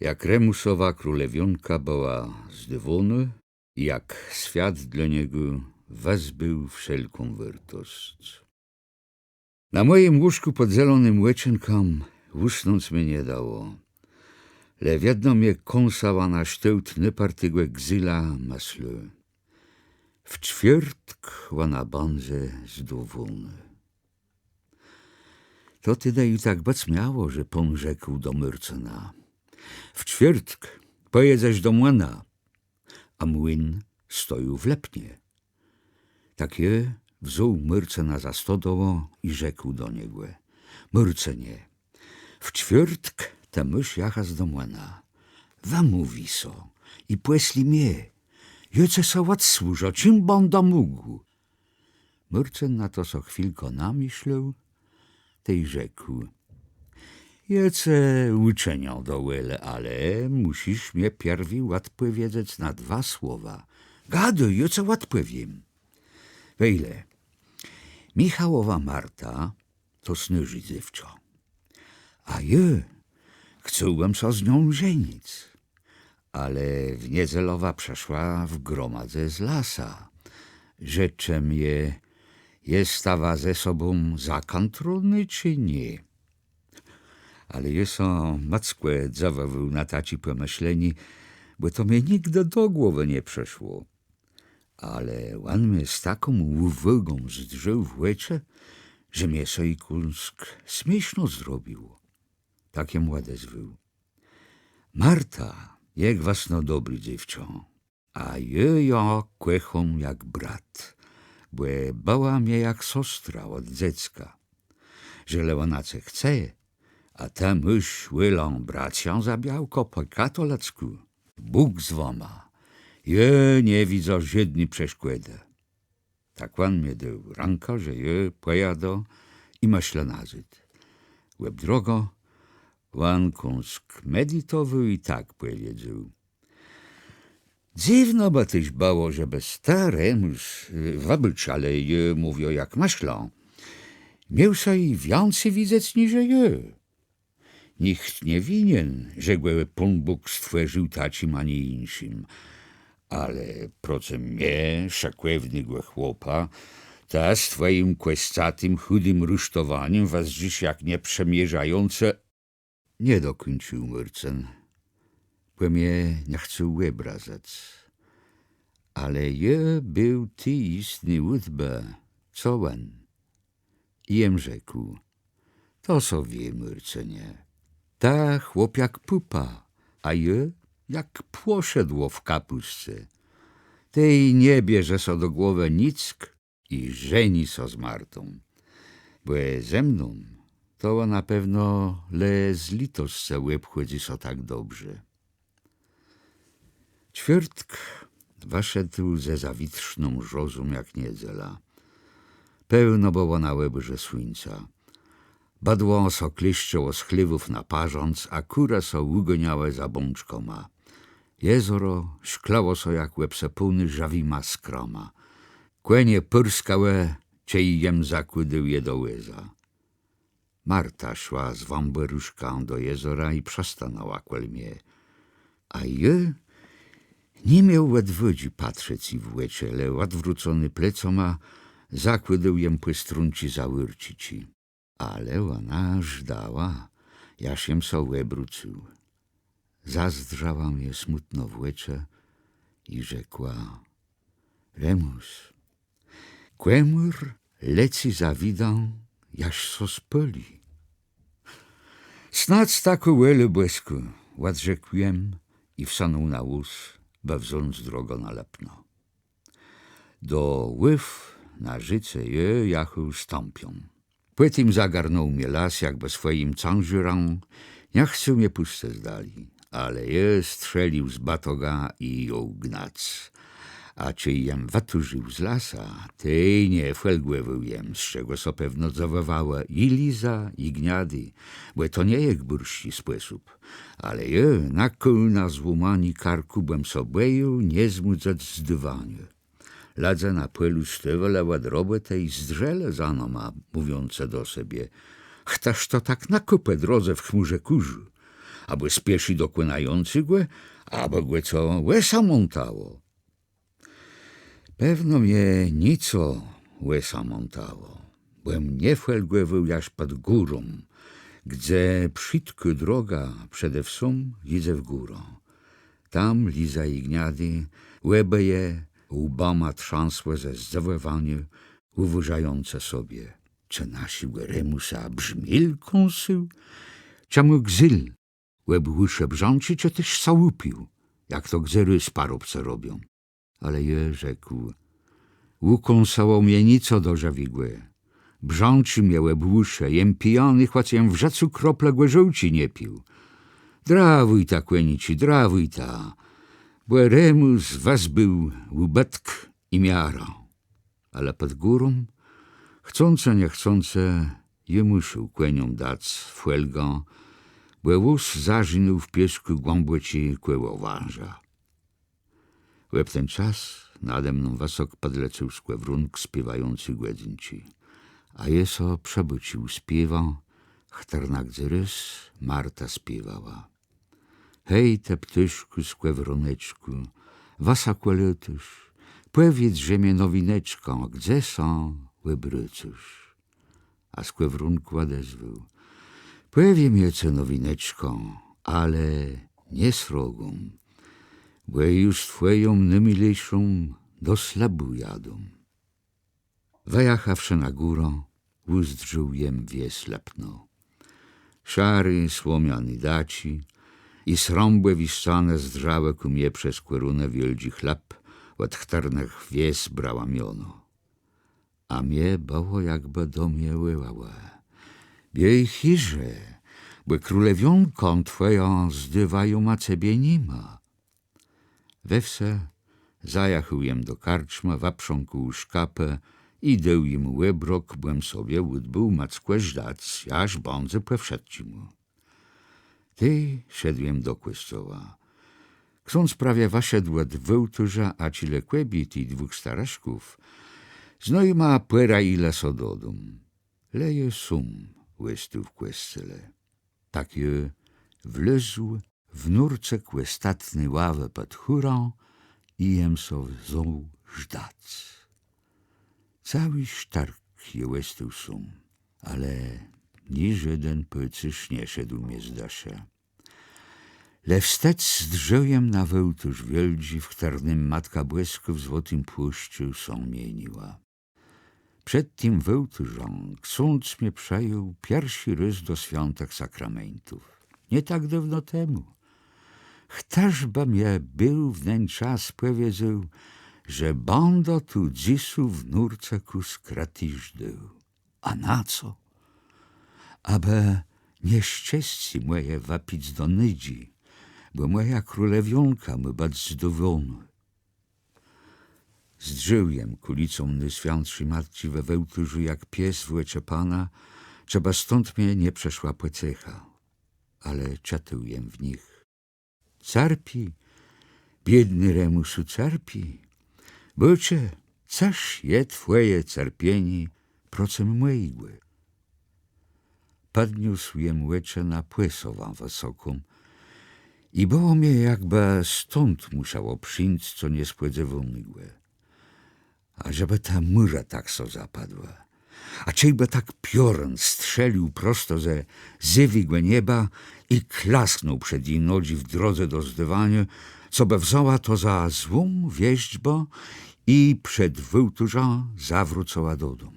jak Remusowa królewionka była zdywony, jak świat dla niego wezbył wszelką wartość. Na moim łóżku pod zielonym łeczynką usnąć mnie nie dało. Le wiedno mnie kąsała na sztyłt niepartygłe gzyla maslu. W ćwiertk łana banze zdowolny. To i tak bac miało, że pan rzekł do Myrcena. W ćwiertk pojedziesz do młyna, a młyn stoił w lepnie. Takie wziął Myrcena za stodoło i rzekł do niego. Myrcenie, w ćwiertk ta mysz jachas do młyna. Wamówi so i płesli mnie. Jece so ład służo, czym będę mógł? Myrcen na to so chwilko namyślał, tej rzekł. Jece uczenią dołele, ale musisz mnie pierwi łatpy wiedzieć na dwa słowa. Gadu, jece łatpy wiem. Wejle, Michałowa Marta to snyży dziewczo. A je, chciałbym so z nią żenić. Ale w przeszła w gromadze z lasa. Rzeczem je, jest stawa ze sobą zakantrony czy nie? Ale je są mackłe zawawył na taci pomyśleni, bo to mnie nigdy do głowy nie przeszło. Ale on mnie z taką uwagą zdrzył w łecze, że mnie soj kunsk śmieszno zrobił. Takie młode zwył. Marta, jak wasno dobry dziewczą, a ja kłechą jak brat, bo bała mnie jak sostra od dziecka, że leonace chce, a mysz łylą bracią za białko po katolicku. Bóg z wama, je nie widzę żadnej przeszkody. Tak pan mnie dał że je pojadę i myślę nazyd. Łeb drogo, Wan kunsk meditował i tak powiedział. Dziwno bo tyś bało, że bez staremus wabycz, ale je mówią jak maślą. Miał i więcej widzeć niż je. Nikt nie winien, że głęby Pan Bóg stworzył tacim, a nie inszym. Ale procem mnie, szakłewnego chłopa, ta z twoim kłestatym, chudym rusztowaniem was dziś jak nieprzemierzające nie dokończył Myrcen, mnie nie chcę łebrazać. Ale je był ty istny łudbe, co on? I jem rzekł, to sobie Myrcenie, ta chłop jak pupa, a je jak płoszedło w kapustce. Tej nie bierze so do głowy nick i żeni so z Martą, bo ze mną to na pewno le z litosce łeb chodzi so tak dobrze. Ćwiertk waszedł ze zawitrzną żozą jak niedziela. Pełno było na łebrze słońca. Badło so kliszczoło z chlewów naparząc, a kura so ugoniałe za bączkoma. Jezoro szklało so jak łebse pełny żawima skroma. Kłenie pyrskałe, ciej jem zakłydył je do łyza. Marta szła z wąberuszką do jezora i przestanęła kłel mnie. A je nie miał łedwodzi patrzeć i w łecie, ale odwrócony plecoma zakłydył jem płystrunci załyrcici. Ale ona żdała, jaż jem so łebrucył. Zazdrzała mnie smutno w łecze i rzekła Remus, kłemur leci za widą, jaż so spoli. Snad taku łele błysku, odrzekłem i wsanął na łóz, bawząc drogo na lepno. Do ływ na życie je jachu stąpią. Płytim zagarnął mnie las, jakby swoim cążyrą, nie chcą mnie puszczę zdali, ale je strzelił z batoga i ją gnac. A czy jem waturzył z lasa, tej nie felgłewył jem, z czego so pewno zawołała i liza, i gniady, bo to nie jak burści sposób. Ale je, na koł na złomani karku bym sobeju nie zmudzać zdywanie. Ladze stywele ładrobę tej zdrzele zano ma, mówiące do siebie. Chtaż to tak na kupę drodze w chmurze kurzu. aby spieszy dokłynający głę, aby głę co łesa montało. Pewno mnie nico łesa montało, byłem nie felgłewał jaż pod górą, gdzie przytku droga przede wsum widzę w górą. Tam liza i gniady, łeby je łbama trząsłe ze zdewowania, uważające sobie, czy nasi remusa brzmielką sył, czemu gzyl, łeb łysze czy też sałupił, jak to gzery z parobce robią. Ale je rzekł, łukąsało mnie nico do żawigłe. Brzączy mnie łeb łysze, jem pijany, choć jem w rzecu krople głeżołci nie pił. Drawuj ta, kłenici, drawuj ta, bo remus was był łubetk i miara. Ale pod górą, chcące, niechcące, je musiał kłeniom dać fuelgą, bo wóz zażynął w piesku głąbłeci kłełowarza. Łeb ten czas nade mną wasok podleciał skłewrunk śpiewający głedzinci, a jeso przebucił śpiewa, chternak rys Marta śpiewała. Hej, te ptyszku, skłewroneczku, wasa kłeletysz, powiedz, że mnie nowineczką, gdzie są łebrycysz? A skłewrunku odezwał, powie mnie co nowineczką, ale nie srogą, bo już twoją najmilejszą do slabu jadą. Wajachawszy na górę, uzdrzył jem wies lepno. Szary, słomiany daci i srąbłe wiszczane zdrzałe ku mnie przez kłerunę wieldzi chleb, od chternych wies brała miono. A mnie bało jakby do mnie łyłała. Biej chirze, bo królewionką twoją zdywają a ciebie nie ma. We wse zajachał jem do karczma, waprząku szkapę i deł im łebrok, byłem sobie łydbył mackłe żdać, aż bądzy pewszedci mu. Ty szedłem do kościoła. Ksiądz prawie waszedł od wełturza, a ci lekłebit i dwóch staraszków, znoj ma płera i lasododum. Leje sum łestu w kwestyle. Tak je wlezł w nurce kwestatny ławę pod chórą i jem so wzął żdac. Cały sztark je łestu sum, ale ni żaden pycysz nie szedł mnie z dasza. Lewstec z drzejem na wełtuż wieldzi, w którym matka błysku w złotym płuszczu są mieniła. Przed tym wełtużą ksiądz mnie przejął pierwszy rys do świątek sakramentów. Nie tak dawno temu. Chtażba mnie był w ten czas powiedział, że bondo tu dzisu w nurce ku skratiżdył. A na co? Aby nieszczęści moje wapić do nydzi, bo moja królewionka my bać zdowolny. Zdrzyłem kulicą nyświątszy matci we wełturzu jak pies w łecze pana, trzeba stąd mnie nie przeszła płececha, ale czatujem w nich. Carpi, biedny Remusu carpi, bycze, caż je twoje carpieni procem mojgły. Podniósł jem łecze na płesową wysoką i było mnie jakby stąd musiało przyjść, co nie spłedzewał mgłę. A żeby ta myra tak so zapadła, a czyjby tak piorun strzelił prosto ze zywigłe nieba i klasknął przed jej nogi w drodze do zdywania, co by wzęła to za złą wieźdźbo i przed wyłturza zawrócała do dom.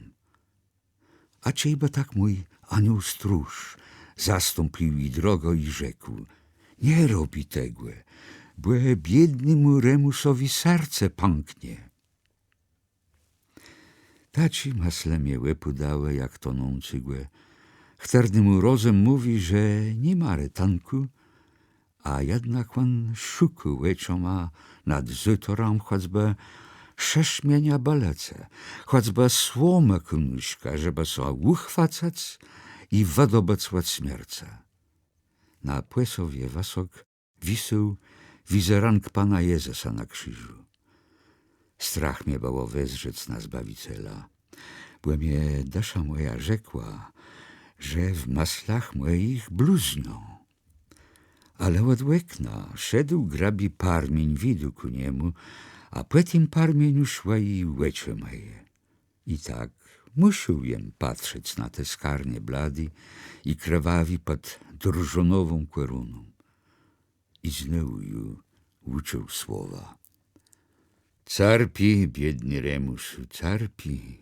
A czyjby tak mój anioł stróż zastąpił jej drogo i rzekł, nie robi tego, bo biednemu Remusowi serce pęknie. Taci masle mnie łepu dałe, jak tonący głę. Chterny mu rozum mówi, że nie ma retanku, a jednak on szuku łeczą ma nad zytorą choćby szeszmienia balece, choćby słomę kunuśka, żeby so uchwacać i wadobacłać śmierca. Na płesowie wasok wisył wizerank Pana Jezusa na krzyżu. Strach mnie było wezrzec na Zbawiciela, bo mnie dasza moja rzekła, że w maslach moich bluznią. ale od łekna szedł grabi parmień widu ku niemu, a po tym parmieniu szła i łecze moje. I tak musiał jem patrzeć na te skarnie blady i krwawi pod drżonową kweruną. I znowu uczył słowa. Carpi, biedny Remuszu, carpi.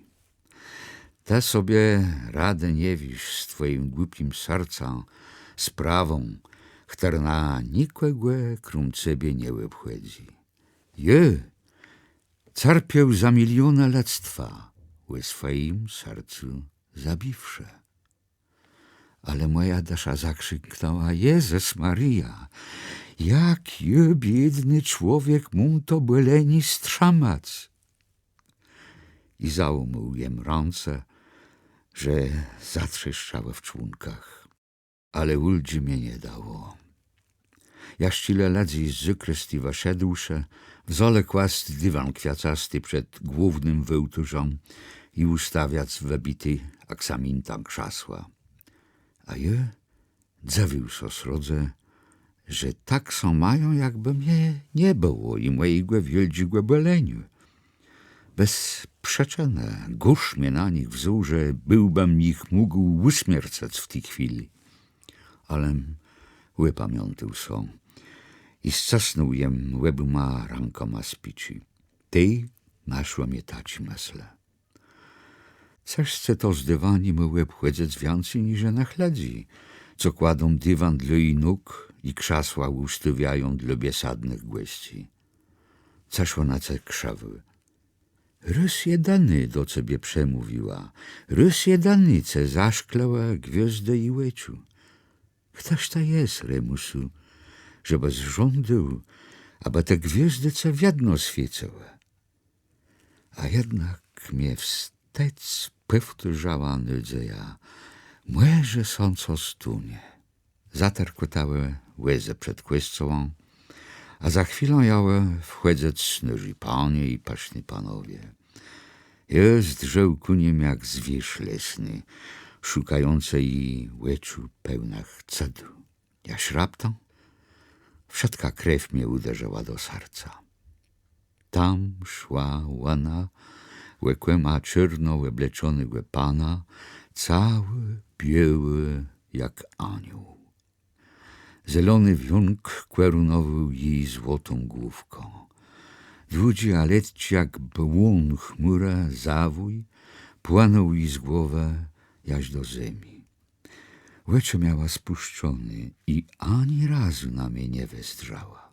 Ta sobie radę nie wisz z twoim głupim sercem, sprawą, która nikłego krum ciebie nie obchodzi. Je, carpieł za miliona lectwa, we swoim sercu zabiwsze. Ale moja dasza zakrzyknęła, Jezus Maria, jak je biedny człowiek mu to byleni strzamać. I załamał jem ręce, że zatrzeszczały w członkach, ale ulgi mnie nie dało. Ja ścile ladzi zykrysty waszedłsze, w zole kłast dywan kwiacasty przed głównym wyłturzą i ustawiać webity aksaminta krzasła. A je dzawił so srodze, że tak są mają, jakby mnie nie było i mojego wieldzigłe beleniu. Bezprzeczene, gusz mnie na nich wzół, że byłbym ich mógł uśmiercać w tej chwili. Alem łypamiątył są i scasnął jem łebuma rękoma spici. Tej naszła mnie taci mesle. Coś chce to z dywani mój łeb chłedzec więcej niż na chledzi, co kładą dywan dla jej nóg i krzasła ustawiają dla biesadnych gości. Zeszło na ce krzewy. Rys jedany do ciebie przemówiła, rys jedany, ce zaszklała gwiazdę i łeciu. Ktoś to jest, Remusu, żeby zrządził, aby te gwiazdy co wiadno świecały. A jednak mnie wstec powtórzała nadzieja, może są co stunie. Zaterkotały łzy przed kłyscą, a za chwilę jały wchodzać snyży panie i paszni panowie. Jest drzeł kuniem jak zwierz lesny, szukające i łeczu pełnach cedu. Ja szraptam, Wszelka krew mnie uderzyła do serca. Tam szła łana, łekłema czerno łebleczonego pana, cały biały jak anioł. Zielony wiąk kwerunował jej złotą główką. Ludzi aletci jak błon chmura zawój, płanął jej z głowy jaś do ziemi. Łecze miała spuszczony i ani razu na mnie nie wezdrała.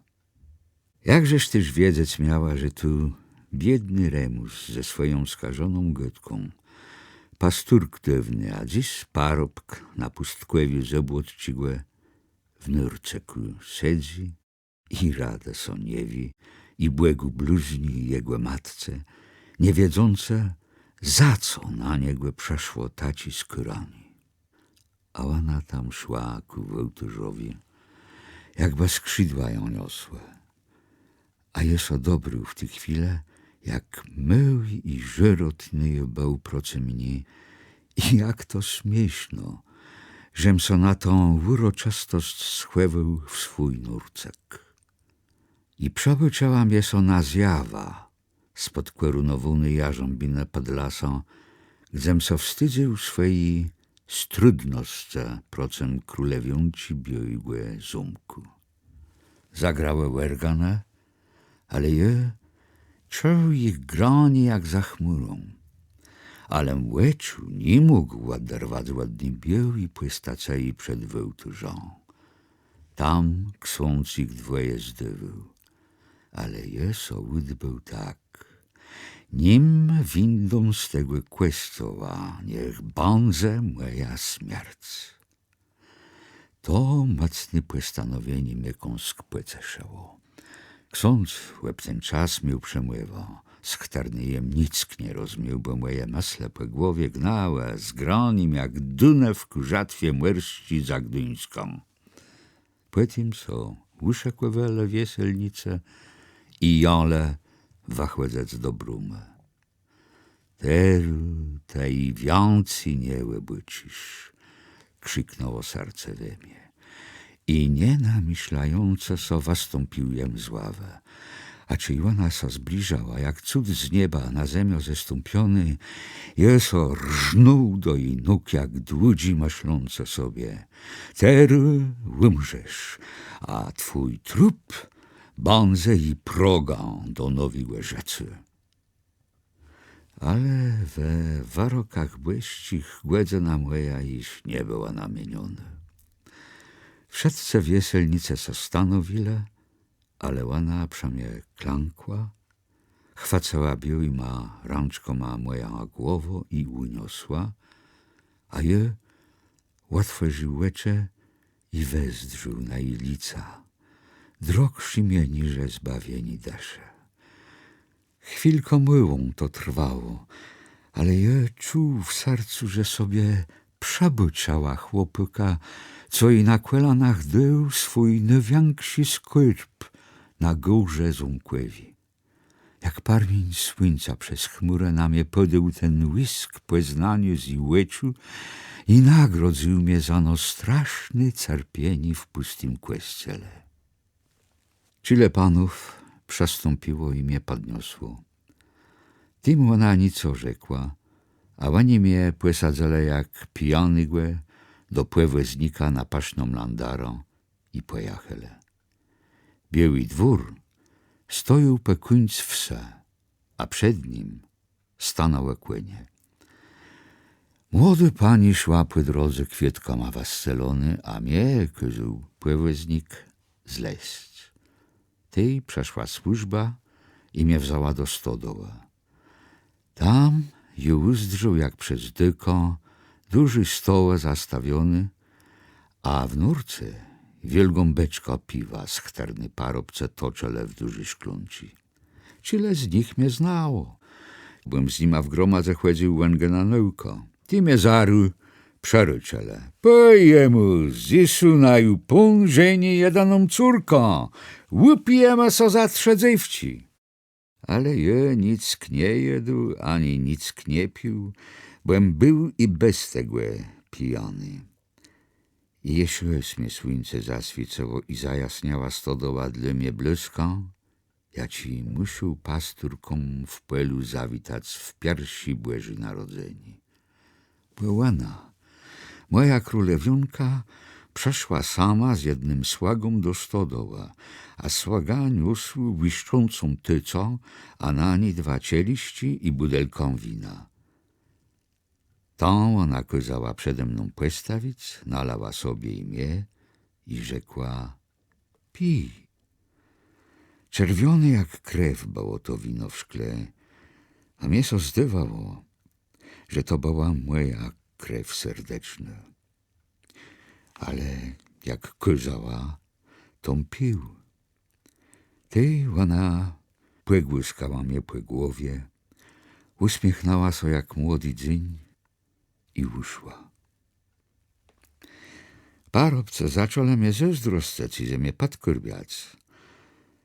Jakżeż też wiedzieć miała, że tu biedny Remus ze swoją skażoną gotką, pasturk dewny, a dziś parobk na pustkłewiu zobłotcigłe, w nurceku siedzi i rada soniewi i błegu bluźni jego matce, nie wiedzące, za co na niego przeszło taci skórani. A ona tam szła ku wołturzowi, jakby skrzydła ją niosły. A jest dobry w tej chwile, jak mył i żyrotny był proce mnie i jak to śmieszno, żem so na tą uroczystość schłewał w swój nurcek. I przebyciała mnie so na zjawa, spod kwerunowuny jarząbinę pod lasą, gdzem so wstydził swojej strudnosce procem królewiąci biojgłe zumku. Zagrały wergane, ale je czuł ich granie jak za chmurą. Ale łeczu nie mógł oderwać ładny bieł i płystacei przed wełturzą. Tam ksąc ich dwoje zdywył, ale jeso był tak. Nim windą z tego questowa, niech bądze moja śmierć. To mocne postanowienie mnie skpłeceszało. Ksiądz łeb ten czas miał przemływa. Schtarnyjem nic nie rozumiał, bo moje masle po głowie gnałe, z gronim jak dunę w kurzatwie młerści za Gdyńską. Potem so uszekłe wele wieselnice i jole wachłedzec do brumy. Teru tej więcej nie łebycisz, krzyknęło serce we mnie. I nie namyślająco so wastąpiłem z ławę. A czy ona so zbliżała, jak cud z nieba na ziemię zestąpiony, jeso rżnął do jej nóg, jak dłudzi maślące sobie. Tery umrzesz, a twój trup banze i progą do nowi rzeczy. Ale we warokach błyścich głedzena moja iż nie była namieniona. Wszedce wieselnice so stanowile, ale ona przemie klankła, chwacała bił i ma rączko ma moja głowo i uniosła, a je łatwe żyłecze i wezdrzył na jej lica. Drog szymieni, że zbawieni desze. Chwilką myłą to trwało, ale je czuł w sercu, że sobie przebyciała chłopyka, co i na kwelanach dył swój największy skurcz na górze Zumkłewi. Jak parmień słońca przez chmurę na mnie podył ten łysk poznaniu z i łeczu i nagrodził mnie za no straszny cierpieni w pustym kłesciele. Czyle panów przestąpiło i mnie podniosło. Tym ona nico rzekła, a oni mnie posadzele jak pijany głę do płeweznika na paśną landarą i pojachele. Biały dwór stoił po końc wse, a przed nim stanął kłenie. Młody pani szła po drodze kwietkoma wascelony, a mnie kazał płeweznik zleść. Tej przeszła służba i mnie wzała do stodoła. Tam już zdrzył jak przez dyko, duży stoł zastawiony, a w nurce wielką beczka piwa, schterny parobce toczele w duży szklunci. Czyle z nich mnie znało. Byłem z nima w gromadze chłedził łęgę na nauko. Ty mnie zaru przeryczele. Po jemu zisu naju pun żeni jedaną córką. Łupijemy so za trzedzewci. Ale je nic nie jedł, ani nic nie pił, byłem był i bez tego pijany. I jeśli mnie słońce zaswicało i zajasniała stodoła dla mnie blyską, ja ci musiał pasturkom w pelu zawitać w piersi Błeży Narodzeni. Byłana, moja królewionka przeszła sama z jednym słagą do stodoła, a słaga niósł błyszczącą tycą, a na niej dwa cieliści i budelką wina. Tą ona kazała przede mną postawić, nalała sobie i mnie i rzekła — pij. Czerwiony jak krew było to wino w szkle, a mnie so zdywało, że to była moja krew serdeczna. Ale jak kazała, tom pił. Ty ona płegłyskała mnie po głowie, uśmiechnęła się jak młody dzień i uszła. Parobce zaczęły mnie zazdroszczeć i że mnie podkurbiać.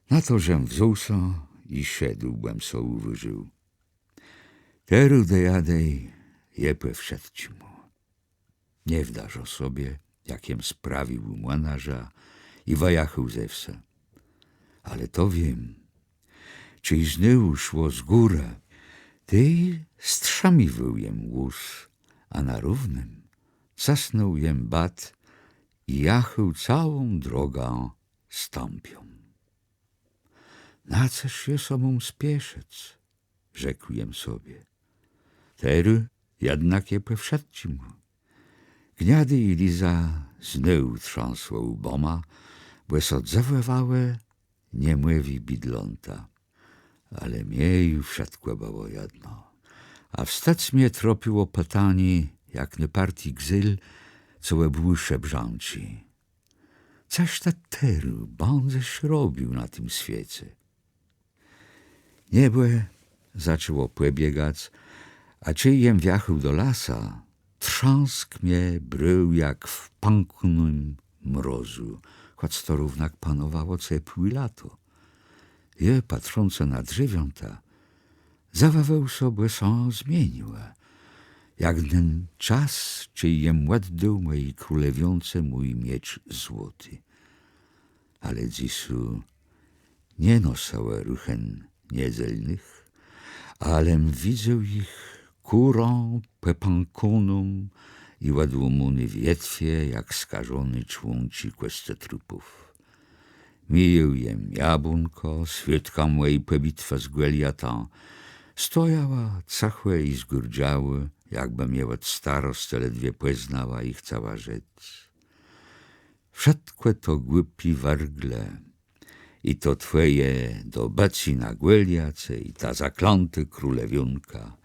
Na to, żem wziął so i szedłbym so uwyżył. Teru dejadej jepę wszedł ci mu. Nie wdasz o sobie, jakiem sprawił młynarza i wajachył ze wse. Ale to wiem, czy znył szło z górę, ty strzamiwał jem łóż, a na równym zasnął jem bat i jachył całą drogę stąpią. Na coś się sobą spieszyć, rzekł jem sobie. Tery jednak je pewszedł mu. Gniady i Liza znył trząsło łboma, błys odzewewałe nie mływi bidląta. Ale miej wszystko było jedno. A wstecz mnie tropiło pytanie, jak na partii gzyl, co łebły szebrząci. Coś ta teru bądześ robił na tym świecie. Niebłe zaczęło płebiegać, a czyjem wiachył do lasa, trząsk mnie brył jak w panknym mrozu, choć to równak panowało ciepłe lato. Je, patrzące na drzewionta, zawaweł sobie są zmieniła, jak ten czas, czy jem ładdył mojej królewionce mój miecz złoty. ale dzisu nie nosała ruchen niedzielnych, alem widzę ich kurą, pepankonum i ładłomuny wietwie, jak skażony członci kweste trupów. Miję jem jabłonko, świadka mojej pobitwa z Gueliata. Stojała cachłe i zgurdziały, jakby mnie od starost ledwie poznała ich cała rzecz. Wszystko to głupi wargle. I to twoje do baci na Gueliace i ta zakląty królewionka.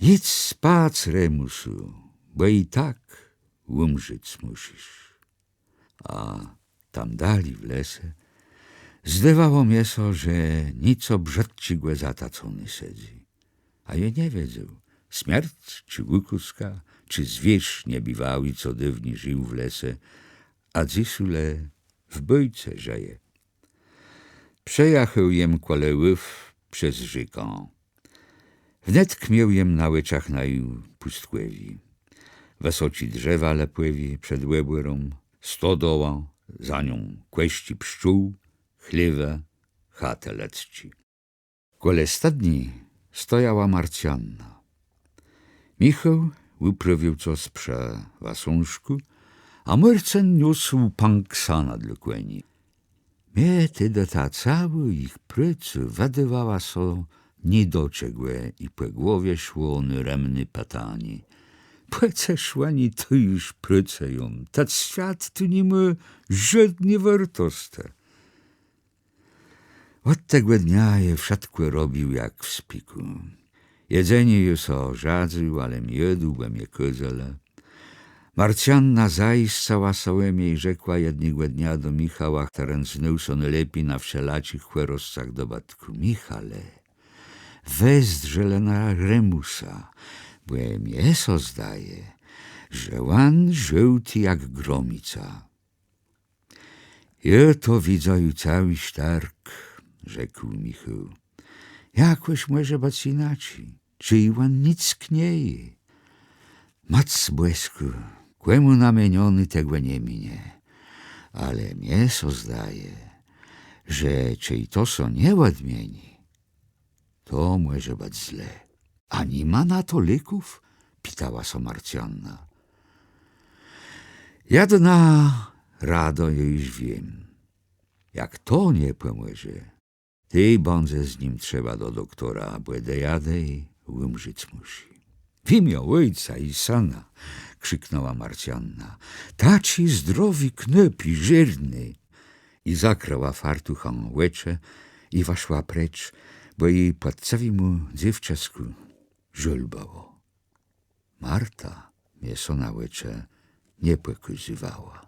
Idź spać, Remusu, bo i tak umrzeć musisz. A tam dali w lesie zdawało mnie so, że nico brzydcigłe zatacony sedzi. A ja nie wiedział, śmierć czy łukuska, czy zwierz niebiwały, co dywni żył w lesie, a dzisule w bójce żyje. Przejechał jem kolełów przez rzekę. Wnet kmiał jem na łyczach na ju pustkłewi. Wesoci drzewa lepływi przed łebłyrą, stodoła, za nią kłeści pszczół, chliwe, chatę lecci. Kole stadni stojała Marcianna. Michał uprawił coś prze wasążku, a Myrcen niósł panksana dla kłeni. Mnie tedy ta cały ich prycy wadywała so niedociegłe i po głowie szło nyremny patani. Płece szłani to już pryce ją, ta świat tu nie ma żadnie wartoste. Od tego dnia je wszystko robił jak w spiku. Jedzenie już ożadził, ale miodu, bo mnie kozele. Marcianna zaistała sołemie i rzekła jednego dnia do Michała, który znał so lepiej na wszelacich chłeroscach do batku. Michale, wezdrzele na Remusa, bo mnie so zdaje, że on żółty jak gromica. Ja to widzę i cały stark, rzekł Michał. Jakoś może być inaczej, czy i on nic knieje. Mac błysku, kłemu namieniony tego nie minie, ale mnie so zdaje, że czy i to so nie odmieni, to może być źle. A nie ma na to leków? Pitała so Marcianna. Jedna rado już wiem. Jak to nie pomoże, ty bądź z nim trzeba do doktora, jadę i umrzeć musi. W imię ojca i sana, krzyknęła Marcianna. Taci zdrowi knep i żyrny. I zakrała fartuchą łecze i waszła precz, bo jej pod całemu dziewczasku żulbało. Marta mięso na łycze nie pokazywała.